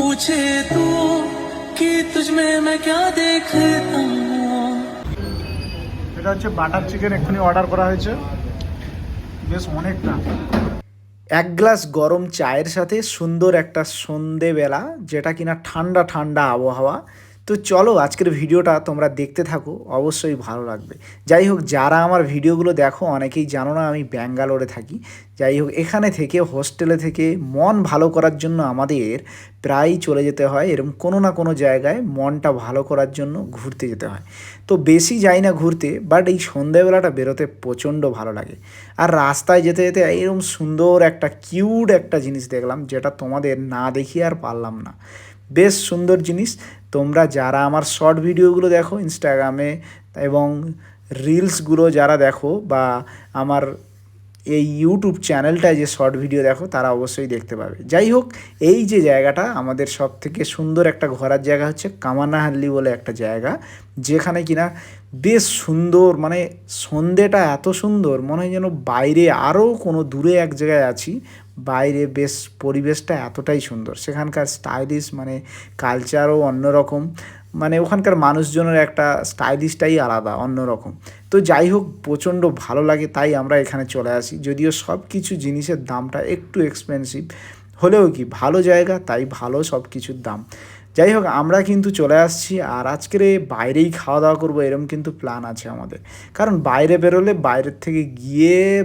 पूछे तू कि तुझ में मैं क्या देखता हूँ এটা হচ্ছে বাটার চিকেন এক্ষুনি অর্ডার করা হয়েছে বেশ অনেকটা এক গ্লাস গরম চায়ের সাথে সুন্দর একটা সন্ধেবেলা যেটা কিনা ঠান্ডা ঠান্ডা আবহাওয়া তো চলো আজকের ভিডিওটা তোমরা দেখতে থাকো, অবশ্যই ভালো লাগবে। যাই হোক, যারা আমার ভিডিওগুলো দেখো, অনেকেই জানো না আমি ব্যাঙ্গালোরে থাকি। যাই হোক, এখানে থেকে, হোস্টেলে থেকে মন ভালো করার জন্য আমাদের প্রায়ই চলে যেতে হয়, এরকম কোনো না কোনো জায়গায় মনটা ভালো করার জন্য ঘুরতে যেতে হয়। তো বেশি যাই না ঘুরতে বাট এই সন্ধ্যাবেলাটা বেরোতে প্রচণ্ড ভালো লাগে। আর রাস্তায় যেতে যেতে এরকম সুন্দর একটা কিউট একটা জিনিস দেখলাম, যেটা তোমাদের না দেখিয়ে আর পারলাম না। বেশ সুন্দর জিনিস। তোমরা যারা আমার শর্ট ভিডিওগুলো দেখো ইনস্টাগ্রামে এবং রিলসগুলো যারা দেখো বা আমার এই ইউটিউব চ্যানেলটায় যে শর্ট ভিডিও দেখো, তারা অবশ্যই দেখতে পাবে। যাই হোক, এই যে জায়গাটা আমাদের সব থেকে সুন্দর একটা ঘোরার জায়গা হচ্ছে কামানাহাল্লি বলে একটা জায়গা, যেখানে কিনা বেশ সুন্দর মানে সন্ধেটা এত সুন্দর, মনে হয় যেন বাইরে আরও কোনো দূরে এক জায়গায় আছি। বাইরে বেশ পরিবেশটা এতটাই সুন্দর। সেখানকার স্টাইলিশ মানে কালচারও অন্যরকম। মানে ওখানকার মানুষজনের একটা স্টাইলিশটাই আলাদা, অন্যরকম। তো যাই হোক, প্রচণ্ড ভালো লাগে, তাই আমরা এখানে চলে আসি। যদিও সব কিছু জিনিসের দামটা একটু এক্সপেন্সিভ হলেও কি, ভালো জায়গা, তাই ভালো সব কিছুর দাম। যাই হোক আমরা কিন্তু চলে আসছি আর আজকের বাইরেই খাওয়া দাওয়া করব এরম কিন্তু প্ল্যান আছে আমাদের। কারণ বাইরে বেরোলে বাইরের থেকে গিয়ে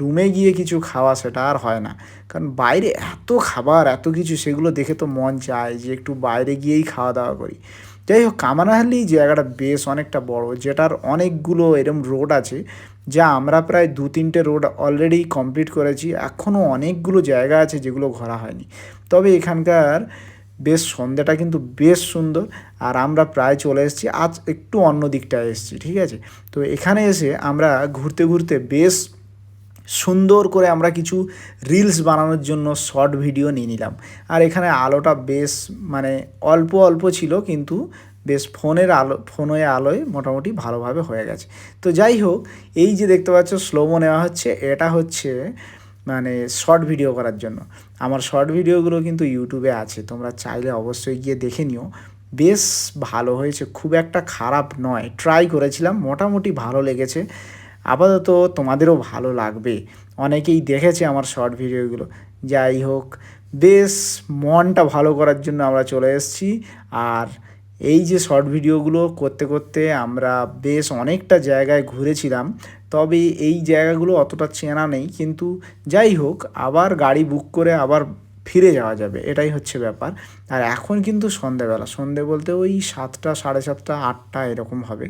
রুমে গিয়ে কিছু খাওয়া সেটা আর হয় না। কারণ বাইরে এত খাবার, এত কিছু সেগুলো দেখে তো মন চায় যে একটু বাইরে গিয়েই খাওয়া দাওয়া করি। যাই হোক কামানাহাল্লি জায়গাটা বেশ অনেকটা বড়, যেটার অনেকগুলো এরম রোড আছে, যা আমরা প্রায় দু তিনটে রোড অলরেডি কমপ্লিট করেছি। এখনও অনেকগুলো জায়গা আছে যেগুলো ঘোরা হয়নি। তবে এখানকার বেশ সন্ধ্যাটা কিন্তু বেশ সুন্দর। আর আমরা প্রায় চলে এসেছি, আজ একটু অন্য দিকটায় এসেছি, ঠিক আছে? তো এখানে এসে আমরা ঘুরতে ঘুরতে বেশ সুন্দর করে আমরা কিছু রিলস বানানোর জন্য শর্ট ভিডিও নিয়ে নিলাম। আর এখানে আলোটা বেশ মানে অল্প অল্প ছিল, কিন্তু বেশ ফোনের আলো, ফোনের আলোয় মোটামুটি ভালোভাবে হয়ে গেছে। তো যাই হোক, এই যে দেখতে পাচ্ছ স্লোমো নেওয়া হচ্ছে, এটা হচ্ছে মানে শর্ট ভিডিও করার জন্য। আমার শর্ট ভিডিওগুলো কিন্তু ইউটিউবে আছে, তোমরা চাইলে অবশ্যই গিয়ে দেখে নিও। বেশ ভালো হয়েছে, খুব একটা খারাপ নয়। ট্রাই করেছিলাম, মোটামুটি ভালো লেগেছে। আপাতত তোমাদেরও ভালো লাগবে। অনেকেই দেখেছে আমার শর্ট ভিডিওগুলো যাই হোক, বেশ মনটা ভালো করার জন্য আমরা চলে এসেছি। আর এই যে শর্ট ভিডিওগুলো করতে করতে আমরা বেশ অনেকটা জায়গায় ঘুরেছিলাম, তবে এই জায়গাগুলো অতটা চেনা নেই, কিন্তু যাই হোক, আবার গাড়ি বুক করে আবার ফিরে যাওয়া যাবে, এটাই হচ্ছে ব্যাপার। আর এখন কিন্তু সন্ধেবেলা, সন্ধে বলতে ওই সাতটা, সাড়ে সাতটা, আটটা এরকম হবে।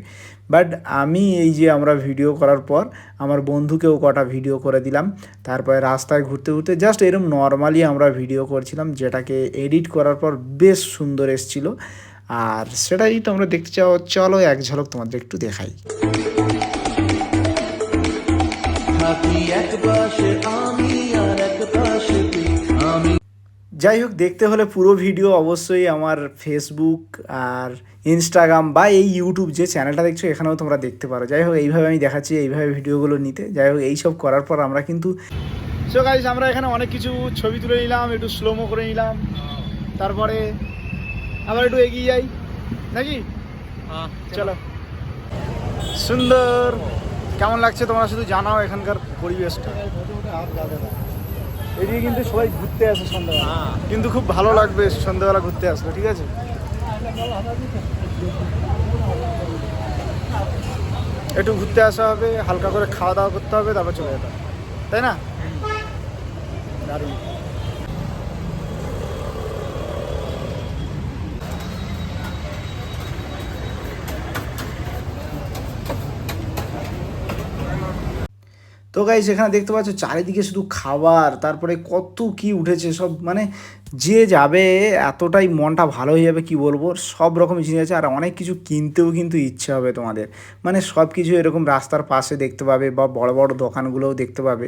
বাট আমি এই যে আমরা ভিডিও করার পর, আমার বন্ধুকেও কটা ভিডিও করে দিলাম, তারপরে রাস্তায় ঘুরতে ঘুরতে জাস্ট এরকম নর্মালি আমরা ভিডিও করছিলাম, যেটাকে এডিট করার পর বেশ সুন্দর এসছিলো। আর সেটাই তোমরা দেখতে চাও চলো এক ঝলক তোমাদের একটু দেখাই। যাই হোক দেখতে হলে পুরো ভিডিও অবশ্যই আমার ফেসবুক আর ইনস্টাগ্রাম বা এই ইউটিউব যে চ্যানেলটা দেখছ এখানেও তোমরা দেখতে পারো। যাই হোক এইভাবে আমি দেখাচ্ছি এইভাবে ভিডিওগুলো নিতে। যাই হোক এইসব করার পর আমরা কিন্তু সো গাইস আমরা এখানে অনেক কিছু ছবি তুলে নিলাম একটু স্লোমো করে নিলাম। তারপরে আবার একটু এগিয়ে যাই। নাকি? চলো। সুন্দর। কেমন লাগছে তোমরা শুধু জানাও এখানকার পরিবেশটা। এদিকে কিন্তু সবাই ঘুরতে আসে সন্ধ্যাবেলা। কিন্তু খুব ভালো লাগবে সন্ধ্যাবেলা ঘুরতে আসলে ঠিক আছে? একটু ঘুরতে আসা হবে হালকা করে খাওয়া দাওয়া করতে হবে তারপর চলে যেতে তাই না? দারুণ। তো গাইস এখানে দেখতে পাচ্ছ চারিদিকে শুধু খাবার, তারপরে কত কি উঠেছে সব মানে যে যাবে এতটাই মনটা ভালো হয়ে যাবে, কি বলব? সব রকম জিনিস আছে, আর অনেক কিছু কিনতেও কিন্তু ইচ্ছে হবে তোমাদের। মানে সব কিছু এরকম রাস্তার পাশে দেখতে পাবে, বা বড় বড় দোকানগুলোও দেখতে পাবে।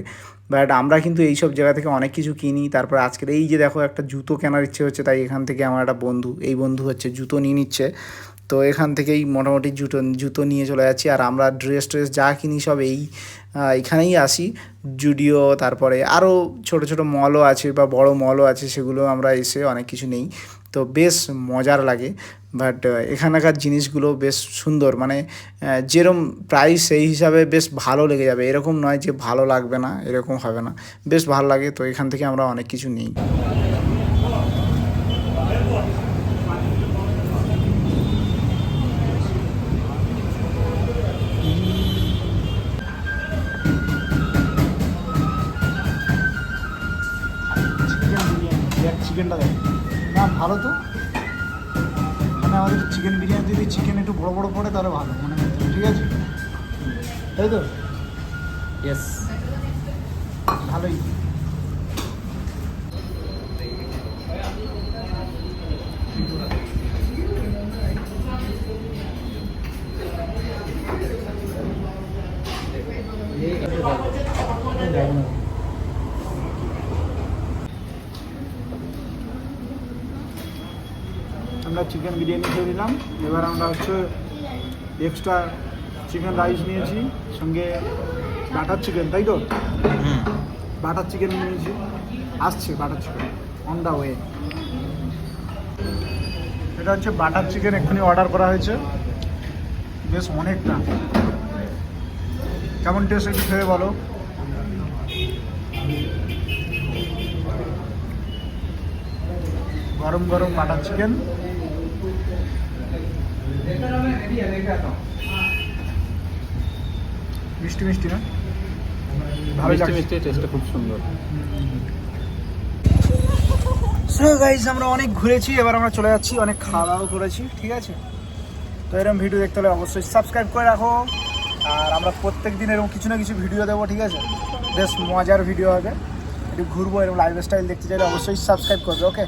বাট আমরা কিন্তু এই সব জায়গা থেকে অনেক কিছু কিনি, তারপর আজকের এই যে দেখো একটা জুতো কেনার ইচ্ছে হচ্ছে, তাই এখান থেকে আমার একটা বন্ধু, এই বন্ধু হচ্ছে জুতো নিয়ে নিচ্ছে। তো এখান থেকেই মোটামুটি জুতো জুতো নিয়ে চলে যাচ্ছি। আর আমরা ড্রেস ট্রেস যা কিনি সব এই এখানেই আসি। জুডিও তারপরে আরও ছোট ছোট মলও আছে বা বড় মলও আছে, সেগুলো আমরা এসে অনেক কিছু নেই। তো বেশ মজার লাগে। বাট এখানকার জিনিসগুলো বেশ সুন্দর। মানে যেরম প্রাইস সেই হিসাবে বেশ ভালো লেগে যাবে। এরকম নয় যে ভালো লাগবে না, এরকম হবে না। বেশ ভালো লাগে। তো এখান থেকে আমরা অনেক কিছু নিই। চিকেনটা দেয় না ভালো তো। মানে আমাদের চিকেন বিরিয়ানি যদি চিকেন একটু বড় বড় পড়ে তাহলে ভালো মনে মানে ঠিক আছে? তাই তো? ইয়েস ভালোই। আমরা চিকেন বিরিয়ানি খেয়ে নিলাম। এবার আমরা হচ্ছে এক্সট্রা চিকেন রাইস নিয়েছি সঙ্গে বাটার চিকেন তাই তো? বাটার চিকেন নিয়েছি। আসছে butter chicken on the way এটা হচ্ছে বাটার চিকেন এক্ষুনি অর্ডার করা হয়েছে। বেশ অনেকটা। কেমন টেস্ট একটু খেয়ে বলো। গরম গরম বাটার চিকেন মিষ্টি মিষ্টি না? মিষ্টি মিষ্টি টেস্টটা খুব সুন্দর। সো গাইজ আমরা অনেক ঘুরেছি এবার আমরা চলে যাচ্ছি অনেক খাওয়া দাওয়া করেছি ঠিক আছে? তো এরকম ভিডিও দেখতে হলে অবশ্যই সাবস্ক্রাইব করে রাখো আর আমরা প্রত্যেক দিন এরকম কিছু না কিছু ভিডিও দেবো ঠিক আছে? বেশ মজার ভিডিও হবে। একটু ঘুরবো এরকম লাইফ স্টাইল দেখতে চাইলে অবশ্যই সাবস্ক্রাইব করবে ওকে